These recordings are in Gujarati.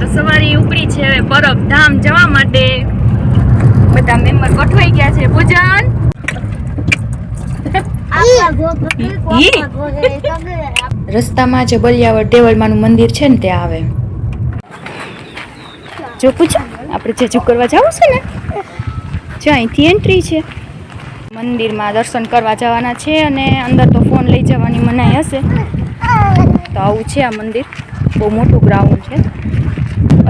તો સવારી ઉપડી છે હવે પરબ ધામ જવા માટે. બધા મેમ્બર ગોઠવાઈ ગયા છે. પૂજન! રસ્તામાં જે બલિયાવર દેવળમાનું મંદિર છે ને ત્યાં આવે. જો પૂછો આપણે જે કરવા જવું છે ને, જો અહીંથી એન્ટ્રી છે. મંદિરમાં દર્શન કરવા જવાના છે અને અંદર તો ફોન લઈ જવાની મનાઈ હશે. તો આવું છે આ મંદિર. બહુ મોટું ગ્રાઉન્ડ છે.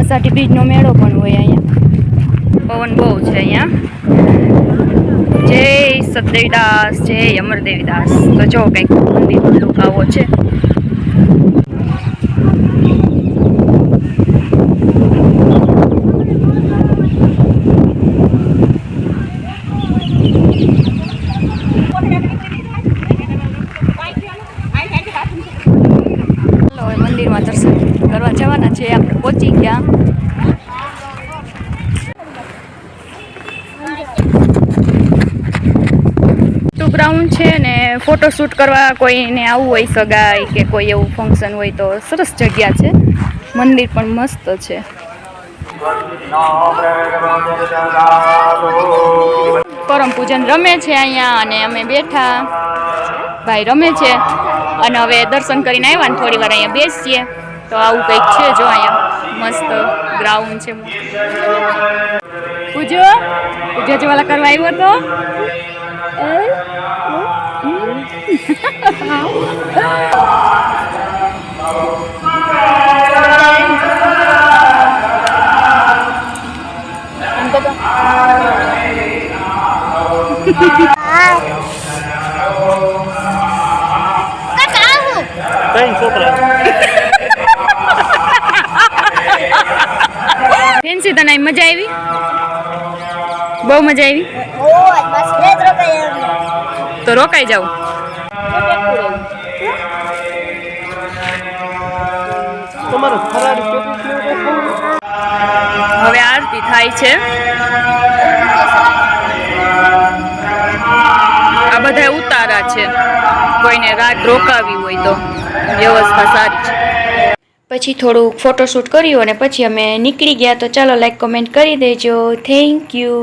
અષાઢી બીજનો મેળો પણ હોય અહીંયા. પવન બહુ છે અહીંયા. જય સતદેવીદાસ જય અમરદેવીદાસ. તો જો કંઈક મંદિરનો લુક આવો છે ચાલો હવે મંદિરમાં દર્શન કરવા જવાના છે આપણે પહોંચી ગયા ગ્રાઉન્ડ છે ને ફોટોશૂટ કરવા કોઈને આવવું હોય સગાઈ કે કોઈ એવું ફંક્શન હોય તો સરસ જગ્યા છે. મંદિર પણ મસ્ત છે. કરમ પૂજન રમે છે અહીંયા અને અમે બેઠા. ભાઈ રમે છે. અને હવે દર્શન કરીને આવ્યા ને થોડી વાર અહીંયા બેસીએ. તો આવું કંઈક છે જો અહીંયા મસ્ત ગ્રાઉન્ડ છે. પૂજો પૂજો જવાલા કરવા આવ્યો તો? ત્રણ ફેન્સી તને મજા આવી? બહુ મજા આવી? તો રોકાઈ જાવ? હવે આરતી થાય છે. આ બધા ઉતારા છે. કોઈને રાત રોકાવી હોય તો વ્યવસ્થા સારી છે. પછી થોડુંક ફોટોશૂટ કર્યું અને પછી અમે નીકળી ગયા, તો ચાલો લાઈક કમેન્ટ કરી દેજો. Thank you